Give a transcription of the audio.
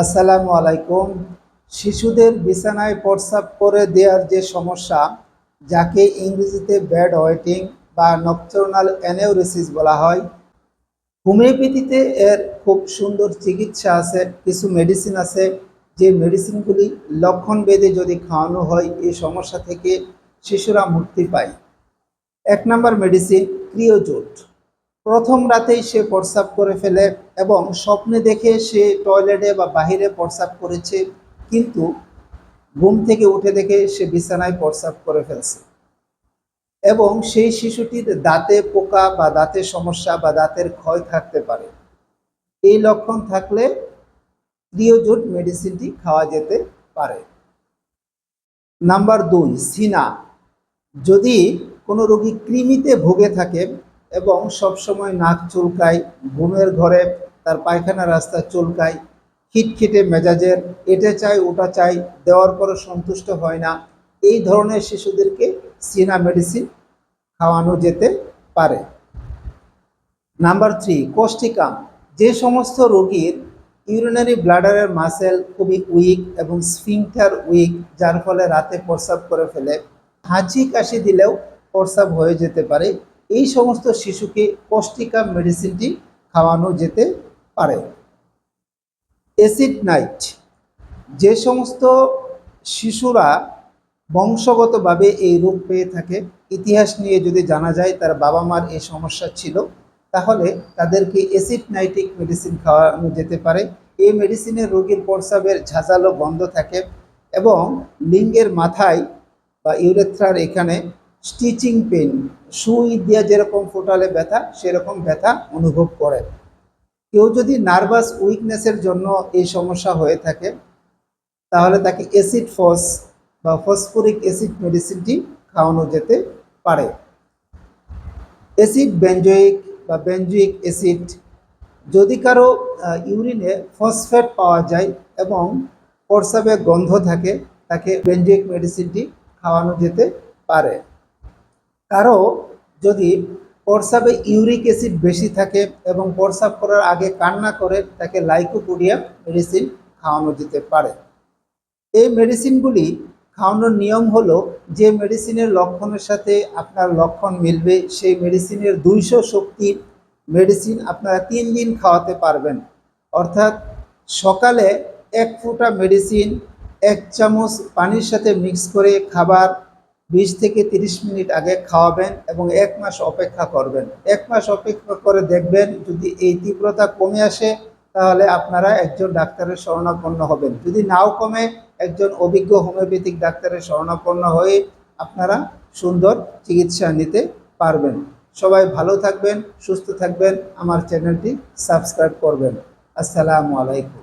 আসসালামু আলাইকুম। শিশুদের বিছানায় প্রস্রাব করে দেওয়ার যে সমস্যা, যাকে ইংরেজিতে ব্যাড ওয়েটিং বা নকচারনাল অ্যানেওরিসিস বলা হয়, হোমিওপ্যাথিতে এর খুব সুন্দর চিকিৎসা আছে, কিছু মেডিসিন আছে, যে মেডিসিনগুলি লক্ষণ বেদে যদি খাওয়ানো হয়, এই সমস্যা থেকে শিশুরা মুক্তি পায়। এক নম্বর মেডিসিন, ক্রিওজোট। প্রথম রাতেই সে প্রস্রাব করে ফেলে এবং স্বপ্নে দেখে সে টয়লেটে বা বাহিরে প্রস্রাব করেছে, কিন্তু ঘুম থেকে উঠে দেখে সে বিছানায় প্রস্রাব করে ফেলছে। এবং সেই শিশুটির দাঁতে পোকা বা দাঁতের সমস্যা বা দাঁতের ক্ষয় থাকতে পারে। এই লক্ষণ থাকলে ক্রিওজোট মেডিসিনটি খাওয়া যেতে পারে। নাম্বার দুই, সিনা। যদি কোনো রোগী কৃমিতে ভুগে থাকে এবং সবসময় নাক চুলকায়, ঘুমের ঘরে তার পায়খানা রাস্তা চুলকায়, খিটখিটে মেজাজের, এটা চাই, ওটা চাই, দেওয়ার পরে সন্তুষ্ট হয় না। এই ধরনের শিশুদেরকে সিনা মেডিসিন খাওয়ানো যেতে পারে। নাম্বার থ্রি কোষ্টিকাম যে সমস্ত রোগীর ইউরিনারি ব্লাডারের মাসেল খুবই উইক এবং স্ফিংটার উইক, যার ফলে রাতে প্রস্রাব করে ফেলে, হাঁচি কাশি দিলেও প্রস্রাব হয়ে যেতে পারে। এই সমস্ত শিশুকে কোষ্টিকাম মেডিসিনটি খাওয়ানো যেতে পারে। অ্যাসিড নাইট যে সমস্ত শিশুরা বংশগতভাবে এই রোগ পেয়ে থাকে, ইতিহাস নিয়ে যদি জানা যায় তার বাবা মার এই সমস্যা ছিল, তাহলে তাদেরকে অ্যাসিড নাইটিক মেডিসিন খাওয়ানো যেতে পারে। এই মেডিসিনের রোগীর প্রস্রাবের ঝাঁঝালো গন্ধ থাকে এবং লিঙ্গের মাথায় বা ইউরেথ্রার এখানে স্টিচিং পেন, সুই দিয়ে যেরকম ফোটালে ব্যথা, সেরকম ব্যথা অনুভব করে। কেউ যদি নার্ভাস উইকনেসের জন্য এই সমস্যা হয়ে থাকে, তাহলে তাকে অ্যাসিড ফস বা ফসফরিক অ্যাসিড মেডিসিনটি খাওয়ানো যেতে পারে। অ্যাসিড বেঞ্জয়িক বা বেঞ্জুইক অ্যাসিড, যদি কারও ইউরিনে ফসফেট পাওয়া যায় এবং প্রস্রাবে গন্ধ থাকে, তাকে বেঞ্জুইক মেডিসিনটি খাওয়ানো যেতে পারে। কারও যদি প্রস্রাবে ইউরিক অ্যাসিড বেশি থাকে এবং প্রস্রাব করার আগে কান্না করে, তাকে লাইকোপোডিয়া মেডিসিন খাওয়ানো যেতে পারে। এই মেডিসিনগুলি খাওয়ানোর নিয়ম হলো, যে মেডিসিনের লক্ষণের সাথে আপনার লক্ষণ মিলবে, সেই মেডিসিনের দুইশো শক্তির মেডিসিন আপনারা তিন দিন খাওয়াতে পারবেন। অর্থাৎ সকালে এক ফোঁটা মেডিসিন, এক চামচ পানির সাথে মিক্স করে খাবার বিশ থেকে তিরিশ মিনিট আগে খাওয়াবেন এবং এক মাস অপেক্ষা করবেন। এক মাস অপেক্ষা করে দেখবেন যদি এই তীব্রতা কমে আসে, তাহলে আপনারা একজন ডাক্তারের শরণাপন্ন হবেন। যদি নাও কমে, একজন অভিজ্ঞ হোমিওপ্যাথিক ডাক্তারের শরণাপন্ন হয়ে আপনারা সুন্দর চিকিৎসা নিতে পারবেন। সবাই ভালো থাকবেন, সুস্থ থাকবেন, আমার চ্যানেলটি সাবস্ক্রাইব করবেন। আসসালামু আলাইকুম।